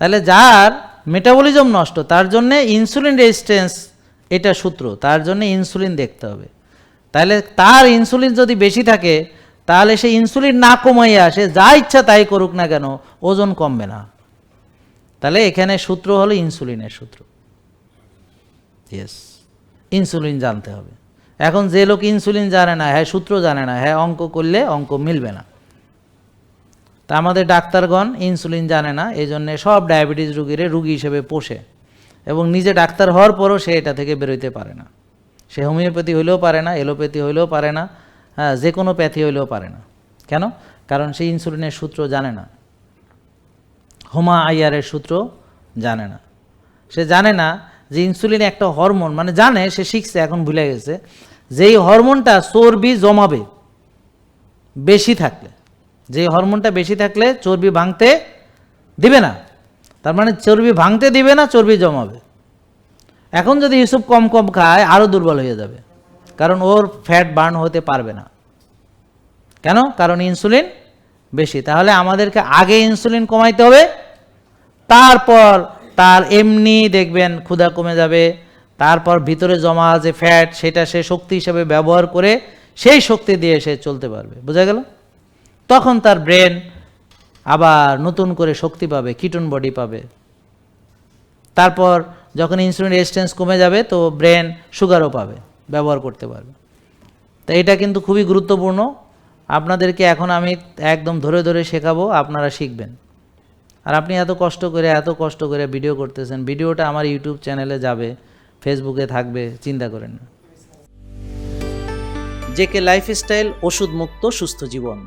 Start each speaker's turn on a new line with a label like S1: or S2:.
S1: তাহলে যার মেটাবলিজম নষ্ট, তার জন্য ইনসুলিন রেজিস্ট্যান্স এটা সূত্র, তার জন্য ইনসুলিন দেখতে হবে। তাহলে তার ইনসুলিন যদি বেশি থাকে, তাহলে সে ইনসুলিন না কমাইয়া আসে যা ইচ্ছা তাই করুক না কেন, ওজন কমবে না। তাহলে এখানে সূত্র হলো ইনসুলিনের সূত্র। ইয়েস ইনসুলিন জানতে হবে। এখন যে লোক ইনসুলিন জানে না হ্যাঁ সূত্র জানে না হ্যাঁ অঙ্ক করলে অঙ্ক মিলবে না। তা আমাদের ডাক্তারগণ ইনসুলিন জানে না এই জন্যে সব ডায়াবেটিস রুগীরে রুগী হিসেবে পোষে এবং নিজে ডাক্তার হওয়ার পরও সে এটা থেকে বেরোতে পারে না। সে হোমিওপ্যাথি হইলেও পারে না এলোপ্যাথি হইলেও পারে না হ্যাঁ যে কোনো প্যাথি হইলেও পারে না। কেন? কারণ সে ইনসুলিনের সূত্র জানে না। হোমা আইয়ারের সূত্র জানে না। সে জানে না যে ইনসুলিন একটা হরমোন মানে জানে, সে শিখছে, এখন ভুলে গেছে, যেই হরমোনটা চর্বি জমাবে, বেশি থাকলে। যে হরমোনটা বেশি থাকলে চর্বি ভাঙতে দিবে না। তার মানে চর্বি ভাঙতে দিবে না, চর্বি জমাবে। এখন যদি ইউসুফ কম কম খায় আরও দুর্বল হয়ে যাবে। কারণ ওর ফ্যাট বার্ন হতে পারবে না। কেন? কারণ ইনসুলিন বেশি। তাহলে আমাদেরকে আগে ইনসুলিন কমাইতে হবে। তারপর তার এমনি দেখবেন ক্ষুধা কমে যাবে। তারপর ভিতরে জমা যে ফ্যাট সেটা সে শক্তি হিসেবে ব্যবহার করে সেই শক্তি দিয়ে সে চলতে পারবে। বোঝা গেল? তখন তার ব্রেন আবার নতুন করে শক্তি পাবে, কিটন বডি পাবে। তারপর যখন ইনসুলিন রেজিস্ট্যান্স কমে যাবে, তো ব্রেন সুগারও পাবে, ব্যবহার করতে পারবে। তো এটা কিন্তু খুবই গুরুত্বপূর্ণ। আপনাদেরকে এখন আমি একদম ধরে ধরে শেখাবো, আপনারা শিখবেন। আর আপনি এত কষ্ট করে, এত কষ্ট করে ভিডিও করতেছেন, ভিডিওটা আমার ইউটিউব চ্যানেলে যাবে, ফেসবুকে থাকবে, চিন্তা করেন না। জেকে লাইফস্টাইল ওষুধ মুক্ত সুস্থ জীবন।